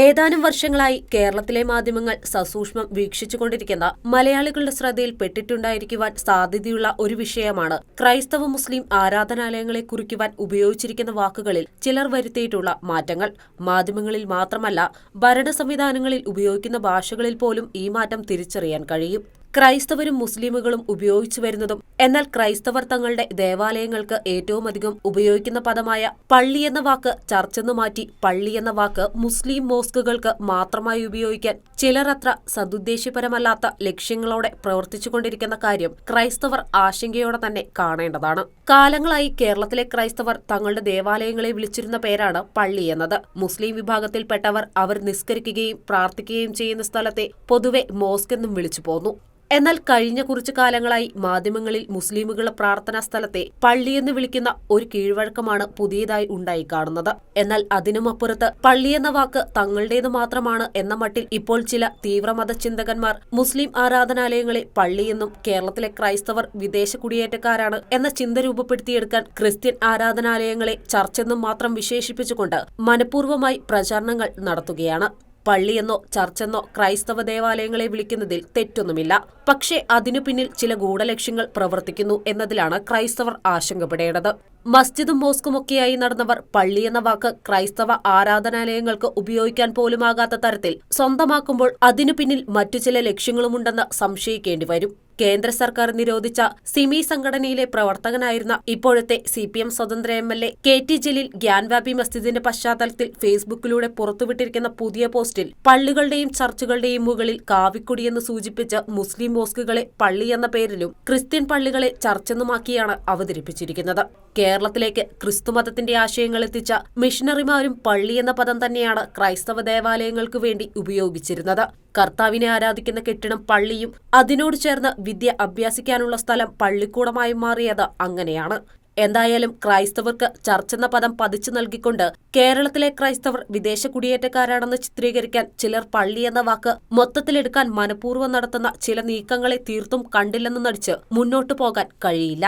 ഏതാനും വർഷങ്ങളായി കേരളത്തിലെ മാധ്യമങ്ങൾ സസൂക്ഷ്മം വീക്ഷിച്ചുകൊണ്ടിരിക്കുന്ന മലയാളികളുടെ ശ്രദ്ധയിൽ പെട്ടിട്ടുണ്ടായിരിക്കുവാൻ സാധ്യതയുള്ള ഒരു വിഷയമാണ് ക്രൈസ്തവ മുസ്ലിം ആരാധനാലയങ്ങളെ കുറിക്കുവാൻ ഉപയോഗിച്ചിരിക്കുന്ന വാക്കുകളിൽ ചിലർ വരുത്തിയിട്ടുള്ള മാറ്റങ്ങൾ. മാധ്യമങ്ങളിൽ മാത്രമല്ല ഭരണ സംവിധാനങ്ങളിൽ ഉപയോഗിക്കുന്ന ഭാഷകളിൽ പോലും ഈ മാറ്റം തിരിച്ചറിയാൻ കഴിയും. ക്രൈസ്തവരും മുസ്ലിമുകളും ഉപയോഗിച്ചു വരുന്നതും എന്നാൽ ക്രൈസ്തവർ തങ്ങളുടെ ദേവാലയങ്ങൾക്ക് ഏറ്റവും അധികം ഉപയോഗിക്കുന്ന പദമായ പള്ളി എന്ന വാക്ക് ചർച്ചെന്ന് മാറ്റി പള്ളി എന്ന വാക്ക് മുസ്ലിം മോസ്കുകൾക്ക് മാത്രമായി ഉപയോഗിക്കാൻ ചിലർ അത്ര സതുദ്ദേശപരമല്ലാത്ത ലക്ഷ്യങ്ങളോടെ പ്രവർത്തിച്ചുകൊണ്ടിരിക്കുന്ന കാര്യം ക്രൈസ്തവർ ആശങ്കയോടെ തന്നെ കാണേണ്ടതാണ്. കാലങ്ങളായി കേരളത്തിലെ ക്രൈസ്തവർ തങ്ങളുടെ ദേവാലയങ്ങളെ വിളിച്ചിരുന്ന പേരാണ് പള്ളി എന്നത്. മുസ്ലിം വിഭാഗത്തിൽപ്പെട്ടവർ അവർ നിസ്കരിക്കുകയും പ്രാർത്ഥിക്കുകയും ചെയ്യുന്ന സ്ഥലത്തെ പൊതുവെ മോസ്ക് എന്നും വിളിച്ചു പോന്നു. എന്നാൽ കഴിഞ്ഞ കുറച്ചു കാലങ്ങളായി മാധ്യമങ്ങളിൽ മുസ്ലിമുകളുടെ പ്രാർത്ഥനാ സ്ഥലത്തെ പള്ളിയെന്ന് വിളിക്കുന്ന ഒരു കീഴ്വഴക്കമാണ് പുതിയതായി ഉണ്ടായി കാണുന്നത്. എന്നാൽ അതിനുമപ്പുറത്ത് പള്ളിയെന്ന വാക്ക് തങ്ങളുടേത് മാത്രമാണ് എന്ന മട്ടിൽ ഇപ്പോൾ ചില തീവ്രമത ചിന്തകന്മാർ മുസ്ലിം ആരാധനാലയങ്ങളെ പള്ളിയെന്നും കേരളത്തിലെ ക്രൈസ്തവർ വിദേശ കുടിയേറ്റക്കാരാണ് എന്ന ചിന്ത രൂപപ്പെടുത്തിയെടുക്കാൻ ക്രിസ്ത്യൻ ആരാധനാലയങ്ങളെ ചർച്ചെന്നും മാത്രം വിശേഷിപ്പിച്ചുകൊണ്ട് മനഃപൂർവമായി പ്രചാരണങ്ങൾ നടത്തുകയാണ്. പള്ളിയെന്നോ ചർച്ചെന്നോ ക്രൈസ്തവ ദേവാലയങ്ങളെ വിളിക്കുന്നതിൽ തെറ്റൊന്നുമില്ല. പക്ഷേ അതിനു പിന്നിൽ ചില ഗൂഢലക്ഷ്യങ്ങൾ പ്രവർത്തിക്കുന്നു എന്നതിലാണ് ക്രൈസ്തവർ ആശങ്കപ്പെടേണ്ടത്. മസ്ജിദും മോസ്കുമൊക്കെയായി നടന്നവർ പള്ളി എന്ന വാക്ക് ക്രൈസ്തവ ആരാധനാലയങ്ങൾക്ക് ഉപയോഗിക്കാൻ പോലുമാകാത്ത തരത്തിൽ സ്വന്തമാക്കുമ്പോൾ അതിനു പിന്നിൽ മറ്റു ചില ലക്ഷ്യങ്ങളുമുണ്ടെന്ന് സംശയിക്കേണ്ടി വരും കേന്ദ്ര സർക്കാർ നിരോധിച്ച സിമി സംഘടനയിലെ പ്രവർത്തകനായിരുന്ന ഇപ്പോഴത്തെ സി പി എം സ്വതന്ത്ര M L A K T Jaleel Gyanvapi മസ്ജിദിന്റെ പശ്ചാത്തലത്തിൽ ഫേസ്ബുക്കിലൂടെ പുറത്തുവിട്ടിരിക്കുന്ന പുതിയ പോസ്റ്റിൽ പള്ളികളുടെയും ചർച്ചുകളുടെയും മുകളിൽ കാവിക്കുടിയെന്ന് സൂചിപ്പിച്ച് മുസ്ലിം മോസ്കുകളെ പള്ളി എന്ന പേരിലും ക്രിസ്ത്യൻ പള്ളികളെ ചർച്ചെന്നുമാക്കിയാണ് അവതരിപ്പിച്ചിരിക്കുന്നത്. കേരളത്തിലേക്ക് ക്രിസ്തുമതത്തിന്റെ ആശയങ്ങൾ എത്തിച്ച മിഷണറിമാരും പള്ളി എന്ന പദം തന്നെയാണ് ക്രൈസ്തവ ദേവാലയങ്ങൾക്ക് വേണ്ടി ഉപയോഗിച്ചിരുന്നത്. കർത്താവിനെ ആരാധിക്കുന്ന കെട്ടിടം പള്ളിയും അതിനോട് ചേർന്ന് വിദ്യ അഭ്യസിക്കാനുള്ള സ്ഥലം പള്ളിക്കൂടമായി മാറിയത് അങ്ങനെയാണ്. എന്തായാലും ക്രൈസ്തവർക്ക് ചർച്ചെന്ന പദം പതിച്ചു നൽകിക്കൊണ്ട് കേരളത്തിലെ ക്രൈസ്തവർ വിദേശ കുടിയേറ്റക്കാരാണെന്ന് ചിത്രീകരിക്കാൻ ചിലർ പള്ളി എന്ന വാക്ക് മൊത്തത്തിലെടുക്കാൻ മനഃപൂർവം നടത്തുന്ന ചില നീക്കങ്ങളെ തീർത്തും കണ്ടില്ലെന്ന് നടിച്ച് മുന്നോട്ടു പോകാൻ കഴിയില്ല.